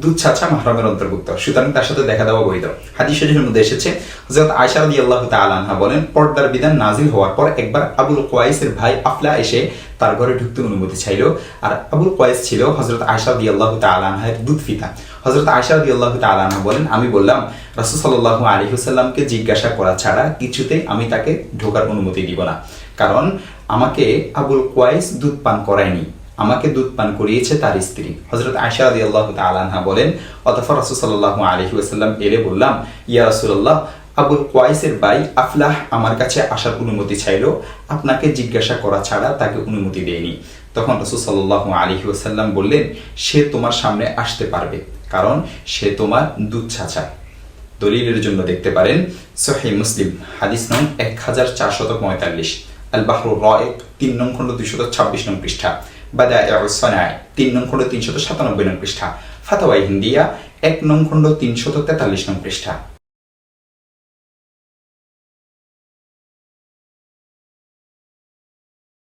দুধ ছাছা মাহরমের অন্তর্ভুক্ত। সুতরাং তার সাথে দেখা দেওয়া বৈধ। হাদিস মধ্যে এসেছে রাদিয়াল্লাহু তাআলা আনহা বলেন, পর্দার বিধান নাজিল হওয়ার পর একবার আবুল কোয়াইসের ভাই আফলা এসে তার ঘরে ঢুকতে অনুমতি চাইল। আর আবুল কোয়াইস ছিল হযরত আয়েশা রাদিয়াল্লাহু তাআলা আনহার দুধ পিতা। হযরত আয়েশা রাদিয়াল্লাহু তাআলা আনহা বলেন, আমি বললাম, রাসূল সাল্লাল্লাহু আলাইহি ওয়াসাল্লামকে জিজ্ঞাসা করা ছাড়া কিছুতেই আমি তাকে ঢোকার অনুমতি দিব না। কারণ আমাকে আবুল কোয়াইস দুধ পান করায়নি। আমাকে দুধ পান করিয়েছে তার স্ত্রী। হজরত আয়সা আদি আল্লাহ তালাহা বলেন অতফর রসুল সাল্লাহ আলহি ওসাল্লাম এলে বললাম, ইয়া রসুল্লাহ আবুল কোয়াইসের ভাই আফলাহ আমার কাছে আসার অনুমতি চাইল, আপনাকে জিজ্ঞাসা করা ছাড়া তাকে অনুমতি দেয়নি। তখন রসুল সাল্লাহ আলহি ওসাল্লাম বললেন, সে তোমার সামনে আসতে পারবে, কারণ সে তোমার দুধ ছাছা দলিলের জন্য দেখতে পারেন সহি মুসলিম, হাদিস নং এক হাজার চারশত পঁয়তাল্লিশ আল বাহরুর রয়েক তিন নং খণ্ড দুইশত ছাব্বিশ নং পৃষ্ঠা। বাদা সনায় তিন নং খণ্ড তিনশত সাতানব্বই নং পৃষ্ঠা। ফাতোয়াই হিন্দিয়া, এক নং খণ্ড তিনশত তেতাল্লিশ নং পৃষ্ঠা।